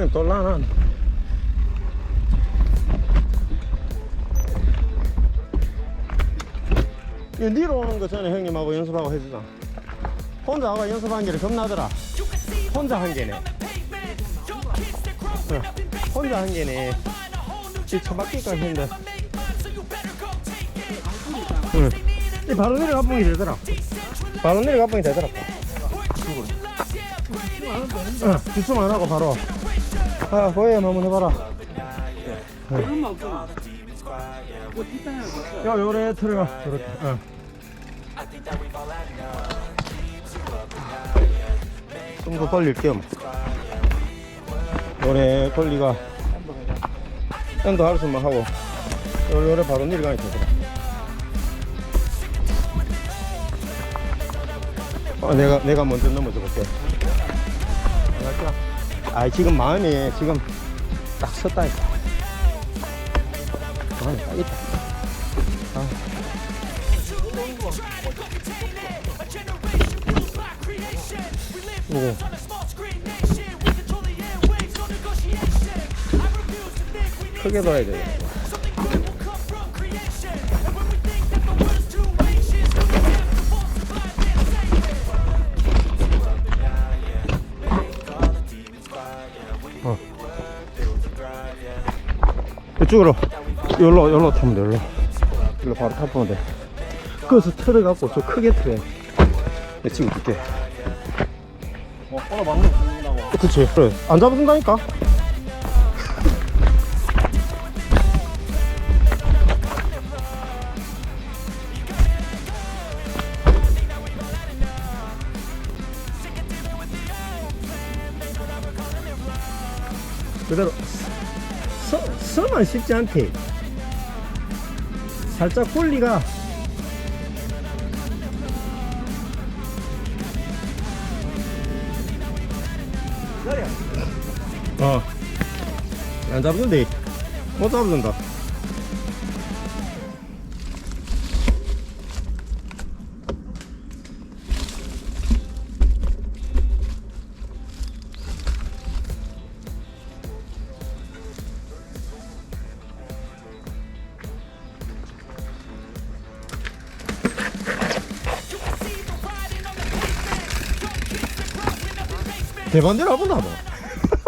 형님 똘라나 이 니로 오는 거 전에 형님하고 연습하고 해주자. 혼자 하고 연습한 게를 겁나더라. 혼자 한 게네. 어, 혼자 한 게네. 이 처박기까지 했는데 응. 이 바로 내려가 뽕이 되더라. 바로 내려가 뽕이 되더라. 응, 주춤 안 하고 바로 아 고해임 한번 해봐라 그런 거. 뭐야 요래 들어가 요렇게 어. 좀더 돌릴 겸 요래 돌리가 엔도 할 수만 하고 요- 요래 바로 내려가야 되더라 어, 내가 내가 먼저 넘어져 볼게 알았죠? 아 지금 마음이 지금 딱 섰다 있다 마음이 딱 있다 아. 뭐 크게 돼. 어. 이쪽으로 여기로 여기로 타면 돼 여기로. 여기로 바로 타보면 돼. 그래서 틀을 갖고 좀 크게 틀에 내 친구 줄게 뭐 오늘 막는 죽는다고. 그치 그래. 안 잡아준다니까. 그대로 서, 서만 쉽지 않대 살짝 꼴리가 어. 안 잡는데. 못 잡는다. 대반대로 해보나 뭐.